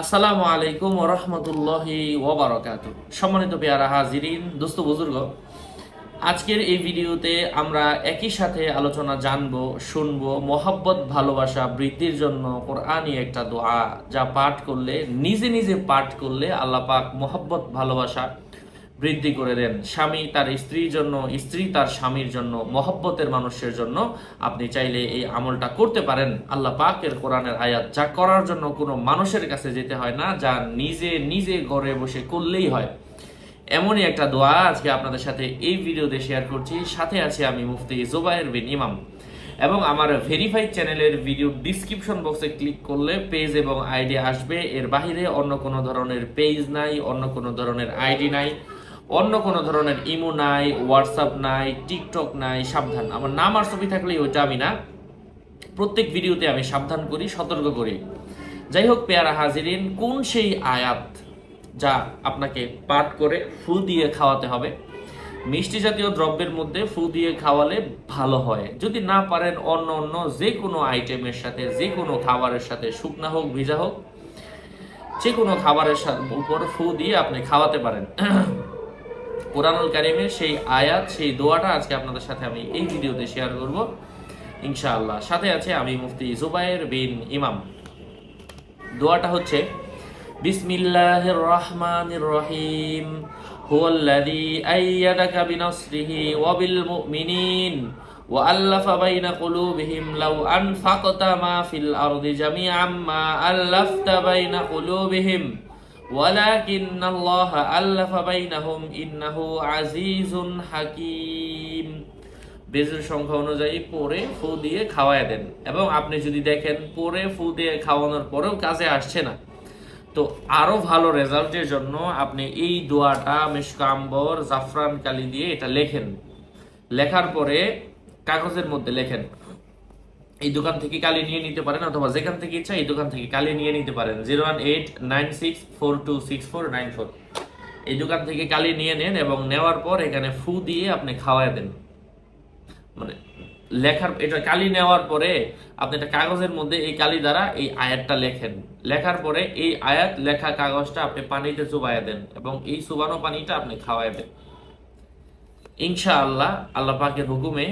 আসসালামু আলাইকুম রহমতুল্লাহি ওবরাকাত সম্মানিত পেয়ারা হাজিরিন, দোস্ত বুজুর্গ, আজকের এই ভিডিওতে আমরা একই সাথে আলোচনা জানব, শুনব মোহাব্বত, ভালোবাসা, বৃদ্ধির জন্য কোরআনই একটা দোয়া যা পাঠ করলে, নিজে নিজে পাঠ করলে আল্লাহ পাক মোহাব্বত, ভালোবাসা বৃদ্ধি করে দেন। স্বামী তার স্ত্রীর জন্য, স্ত্রী তার স্বামীর জন্য, মহব্বতের মানুষের জন্য আপনি চাইলে এই আমলটা করতে পারেন। আল্লাহ পাকের কোরআনের আয়াত, যা করার জন্য কোনো মানুষের কাছে যেতে হয় না, যা নিজে নিজে ঘরে বসে করলেই হয়। এমনই একটা দোয়া আজকে আপনাদের সাথে এই ভিডিওতে শেয়ার করছি। সাথে আছে আমি মুফতি জোবায়ের বিন ইমাম। এবং আমার ভেরিফাইড চ্যানেলের ভিডিও ডিসক্রিপশন বক্সে ক্লিক করলে পেজ এবং আইডি আসবে। এর বাইরে অন্য কোনো ধরনের পেজ নাই, অন্য কোনো ধরনের আইডি নাই। অন্য কোনো ধরনের ইমো নাই হোয়াটসঅ্যাপ নাই টিকটক নাই, সাবধান। আমার নাম আর ছবি থাকলে ওইটা আমি না। প্রত্যেক ভিডিওতে আমি সাবধান করি, সতর্ক করি। যাই হোক, পেয়ারা হাজিরিন, কোন সেই আয়াত যা আপনাকে পাঠ করে ফু দিয়ে খাওয়াতে হবে? মিষ্টি জাতীয় দ্রব্যের মধ্যে ফু দিয়ে খাওয়ালে ভালো হয়। যদি না পারেন, অন্য অন্য যে কোনো আইটেমের সাথে, যে কোনো খাবারের সাথে, শুকনা হোক, ভিজা হোক, যে কোনো খাবারের উপর ফু দিয়ে আপনি খাওয়াতে পারেন। কোরআনুল কারিমের সেই আয়াত সেই দোয়াটা আজকে আপনাদের সাথে আমি এই ভিডিওতে শেয়ার করব ইনশাআল্লাহ সাথে আছে আমি মুফতি জুবায়ের বিন ইমাম দোয়াটা হচ্ছে বিসমিল্লাহির রহমানির রহিম হুয়াল্লাযী আইয়াদাকা বিনাসরিহি ওয়া বিল মুমিনিন وألف بين قلوبهم لو أنفقت ما في الأرض جميعا ما ألفت بين قلوبهم ওয়ালাকিন্নাল্লাহ আল্লাফা বাইনাহুম ইন্নাহু আজিজুন হাকিম। বেজের সংখ্যা অনুযায়ী পরে দিয়ে দেন। এবং আপনি যদি দেখেন পরে ফু দিয়ে খাওয়ানোর পরেও কাজে আসছে না। তো আরও ভালো রেজাল্টের জন্য আপনি এই দোয়াটা মেশকাম্বর জাফরান কালি দিয়ে এটা লেখেন। লেখার পরে কাগজের মধ্যে লেখেন এই দোকান থেকে কালি নিয়ে নিতে পারেন, অথবা যেখান থেকে ইচ্ছা এই দোকান থেকে কালি নিয়ে নিতে পারেন। জিরো এই দোকান থেকে কালি নিয়ে নেন এবং নেওয়ার পর এখানে ফু দিয়ে আপনি খাওয়ায় দেন। মানে লেখার, এটা কালি নেওয়ার পরে আপনি একটা কাগজের মধ্যে এই কালি দ্বারা এই আয়াতটা লেখেন। লেখার পরে এই আয়াত লেখা কাগজটা আপনি পানিতে চুবাইয়া দেন এবং এই চুবানো পানিটা আপনি খাওয়ায় দেন। ইনশাআল্লাহ আল্লাহ পাকের হুকুমে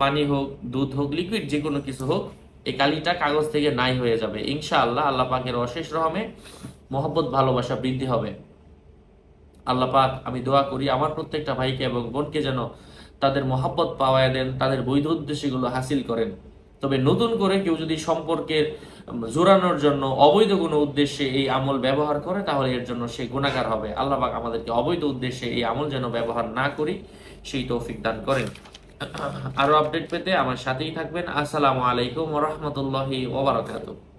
পানি হোক, দুধ হোক লিকুইড যে কোনো কিছু হোক, এই কালিটা কাগজ থেকে নাই হয়ে যাবে। ইনশাআল্লাহ আল্লাহ পাকের অশেষ রহমে মহব্বত, ভালোবাসা বৃদ্ধি হবে। আল্লাহ পাক, আমি দোয়া করি আমার প্রত্যেকটা ভাইকে এবং বোনকে যেন তাদের মহাব্বত পাওয়ায় দেন, তাদের বৈধ উদ্দেশ্যগুলো হাসিল করেন। তবে নতুন করে কেউ যদি সম্পর্কের জোরানোর জন্য অবৈধ কোনো উদ্দেশ্যে এই আমল ব্যবহার করে, তাহলে এর জন্য সে গুণাকার হবে। আল্লাহ পাক আমাদেরকে অবৈধ উদ্দেশ্যে এই আমল যেন ব্যবহার না করি, সেই তৌফিক দান করেন। আরও আপডেট পেতে আমার সাথেই থাকবেন। আসসালামু আলাইকুম রহমতুল্লাহি ওবরাকাতুহ